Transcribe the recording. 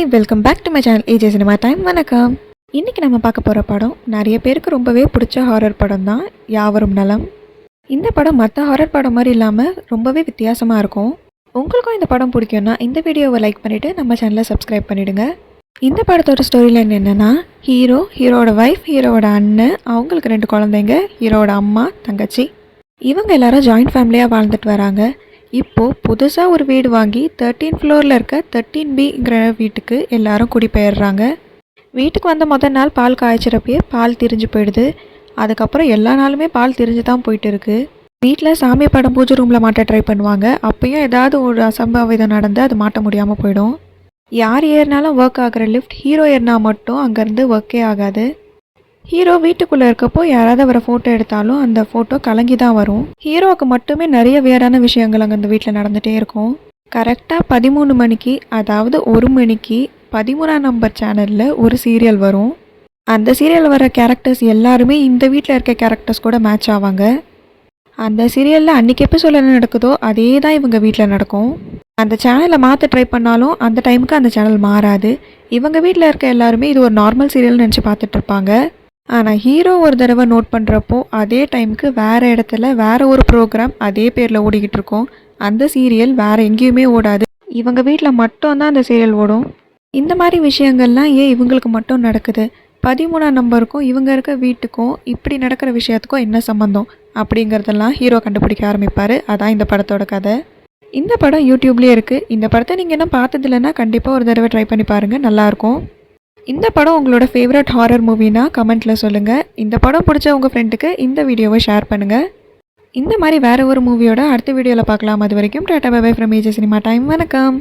Hi welcome back to my channel AJ cinema time வணக்கம். இன்றைக்கி நம்ம பார்க்க போகிற படம் நிறைய பேருக்கு ரொம்பவே பிடிச்ச ஹாரர் படம் தான் யாவரும் நலம். இந்த படம் மற்ற ஹாரர் படம் மாதிரி இல்லாமல் ரொம்பவே வித்தியாசமாக இருக்கும். உங்களுக்கும் இந்த படம் பிடிக்கும்னா இந்த வீடியோவை லைக் பண்ணிவிட்டு நம்ம சேனலை சப்ஸ்கிரைப் பண்ணிவிடுங்க இந்த படத்தோட ஸ்டோரி லைன் என்னென்னா ஹீரோ ஹீரோட ஒய்ஃப் ஹீரோவோட அண்ணன் அவங்களுக்கு ரெண்டு குழந்தைங்க ஹீரோவோட அம்மா தங்கச்சி. இவங்க எல்லாரும் ஜாயிண்ட் ஃபேமிலியாக வாழ்ந்துட்டு வராங்க. இப்போது புதுசாக ஒரு வீடு வாங்கி தேர்ட்டீன் ஃப்ளோரில் இருக்க தேர்ட்டீன் பிங்கிற வீட்டுக்கு எல்லாரும் குடிபெயர்றாங்க வீட்டுக்கு வந்த மொதல் நாள் பால் காய்ச்சிறப்பயே பால் திரிஞ்சு போயிடுது. அதுக்கப்புறம் எல்லா நாளுமே பால் திரிஞ்சு தான் போயிட்டு இருக்குது வீட்டில் சாமி படம் பூஜை ரூமில் மாட்ட ட்ரை பண்ணுவாங்க. அப்பயும் ஏதாவது ஒரு அசம்பாவிதம் நடந்து அது மாட்ட முடியாமல் போயிடும். யார் ஏறினாலும் ஒர்க் ஆகிற லிஃப்ட் ஹீரோ ஏறினா மட்டும் அங்கேருந்து ஒர்க்கே ஆகாது. ஹீரோ வீட்டுக்குள்ளே இருக்கப்போ யாராவது அவரை ஃபோட்டோ எடுத்தாலும் அந்த ஃபோட்டோ கலங்கி தான் வரும். ஹீரோவுக்கு மட்டுமே நிறைய வேறான விஷயங்கள் அங்கே அந்த வீட்டில் நடந்துகிட்டே இருக்கும். கரெக்டாக பதிமூணு மணிக்கு அதாவது ஒரு மணிக்கு பதிமூணாம் நம்பர் சேனலில் ஒரு சீரியல் வரும். அந்த சீரியலில் வர கேரக்டர்ஸ் எல்லாருமே இந்த வீட்டில் இருக்க கேரக்டர்ஸ் கூட மேட்ச் ஆவாங்க. அந்த சீரியலில் அன்றைக்கி எபிசோட என்ன நடக்குதோ அதே தான் இவங்க வீட்டில் நடக்கும். அந்த சேனலை மாற்ற ட்ரை பண்ணாலும் அந்த டைமுக்கு அந்த சேனல் மாறாது. இவங்க வீட்டில் இருக்க எல்லாருமே இது ஒரு நார்மல் சீரியல்னு நினச்சி பார்த்துட்ருப்பாங்க ஆனால் ஹீரோ ஒரு தடவை நோட் பண்ணுறப்போ அதே டைமுக்கு வேறு இடத்துல வேறு ஒரு ப்ரோக்ராம் அதே பேரில் ஓடிக்கிட்டு இருக்கோம். அந்த சீரியல் வேறு எங்கேயுமே ஓடாது. இவங்க வீட்டில் மட்டும்தான் அந்த சீரியல் ஓடும். இந்த மாதிரி விஷயங்கள்லாம் ஏன் இவங்களுக்கு மட்டும் நடக்குது? பதிமூணாம் நம்பருக்கும் இவங்க இருக்க வீட்டுக்கும் இப்படி நடக்கிற விஷயத்துக்கும் என்ன சம்மந்தம் அப்படிங்கிறதெல்லாம் ஹீரோ கண்டுபிடிக்க ஆரம்பிப்பார். அதான் இந்த படத்தோட கதை. இந்த படம் யூடியூப்லேயே இருக்குது இந்த படத்தை நீங்கள் என்ன பார்த்ததில்லைன்னா கண்டிப்பாக ஒரு தடவை ட்ரை பண்ணி பாருங்கள் நல்லாயிருக்கும் இந்த படம் உங்களோட ஃபேவரட் ஹாரர் மூவினா கமெண்ட்டில் சொல்லுங்கள் இந்த படம் பிடிச்ச உங்கள் ஃப்ரெண்டுக்கு இந்த வீடியோவை ஷேர் பண்ணுங்கள் இந்த மாதிரி வேறு ஒரு மூவியோட அடுத்த வீடியோவில் பார்க்கலாம். அது வரைக்கும் tata bye from AJ cinema time வணக்கம்.